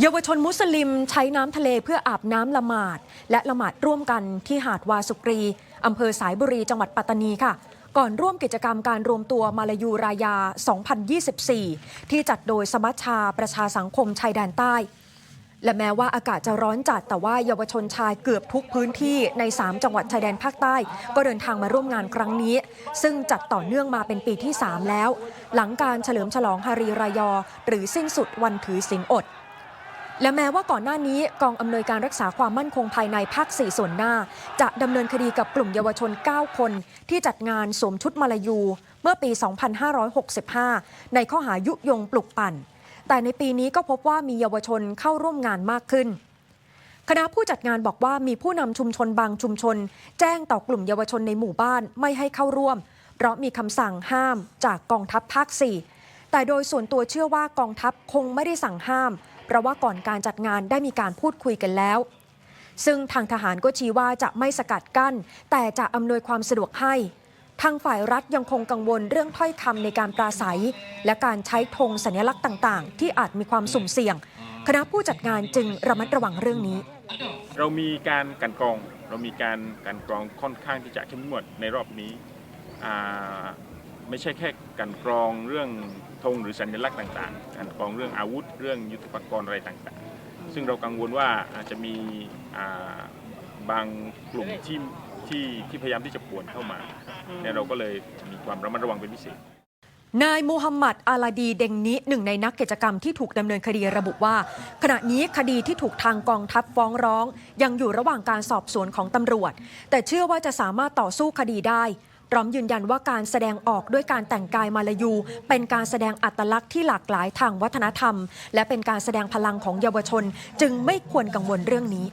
เยาวชนมุสลิมใช้น้ำทะเลเพื่ออาบน้ำละหมาด และละหมาดร่วมกันที่หาดวาสุกรีอำเภอสายบุรีจังหวัดปัตตานีค่ะ ก่อนร่วมกิจกรรมการรวมตัวมาลายูรายา 2024 ที่จัดโดยสมัชชาประชาสังคมชายแดนใต้ และแม้ว่าอากาศจะร้อนจัดแต่ว่าเยาวชนชายเกือบทุกพื้นที่ใน 3 จังหวัดชายแดนภาคใต้ ก็เดินทางมาร่วมงานครั้งนี้ ซึ่งจัดต่อเนื่องมาเป็นปีที่ 3 แล้ว หลังการเฉลิมฉลองฮารีรายอ หรือสิ้นสุดวันถือศีลอด และแม้ว่าก่อนหน้านี้กองอำนวยการรักษาความมั่นคงภายในภาค 4 ส่วนหน้า จะดำเนินคดีกับกลุ่มเยาวชน 9 คน ที่จัดงานสวมชุดมาลายู เมื่อปี 2565 ในข้อหายุยงปลุกปั่น แต่ในปีนี้ก็พบว่ามีเยาวชนเข้าร่วมงานมากขึ้น คณะผู้จัดงานบอกว่ามีผู้นำชุมชนบางชุมชน แจ้งต่อกลุ่มเยาวชนในหมู่บ้านไม่ให้เข้าร่วม เพราะมีคำสั่งห้ามจากกองทัพภาค 4 แต่โดยส่วนตัวเชื่อว่ากองทัพคงไม่ได้สั่งห้าม เพราะว่าก่อนการจัดงานได้มีการพูดคุยกันแล้ว ซึ่งทางทหารก็ชี้ว่าจะไม่สกัดกั้น แต่จะอำนวยความสะดวกให้ ทางฝ่ายรัฐยังคงกังวลเรื่องถ้อยคำในการปราศัย และการใช้ธงสัญลักษณ์ต่างๆ ที่อาจมีความสุ่มเสี่ยง คณะผู้จัดงานจึงระมัดระวังเรื่องนี้ เรามีการกันกรอง เรามีการกันกรองค่อนข้างที่จะเข้มงวดในรอบนี้อ่า ไม่ใช่แค่กลันกรองเรื่องธงหรือสัญลักษณ์ต่างๆกลันกรองเรื่องอาวุธ เรื่องยุทธปกรณ์อะไรต่างๆ ซึ่งเรากังวลว่าอาจจะมีบางกลุ่มที่ที่ที่พยายามที่จะป่วนเข้ามาเนี่ยเราก็เลยมีความระมัดระวังเป็นพิเศษนายมูฮัมหมัดอาลาดีเดงนิหนึ่งในนักกิจกรรมที่ถูกดำเนินคดีระบุว่า ขณะนี้คดีที่ถูกทางกองทัพฟ้องร้อง ยังอยู่ระหว่างการสอบสวนของตำรวจ แต่เชื่อว่าจะสามารถต่อสู้คดีได้ พร้อมยืนยันว่าการแสดงออกด้วยการแต่งกายมาลายู เป็นการแสดงอัตลักษณ์ที่หลากหลายทางวัฒนธรรม และเป็นการแสดงพลังของเยาวชน จึงไม่ควรกังวลเรื่องนี้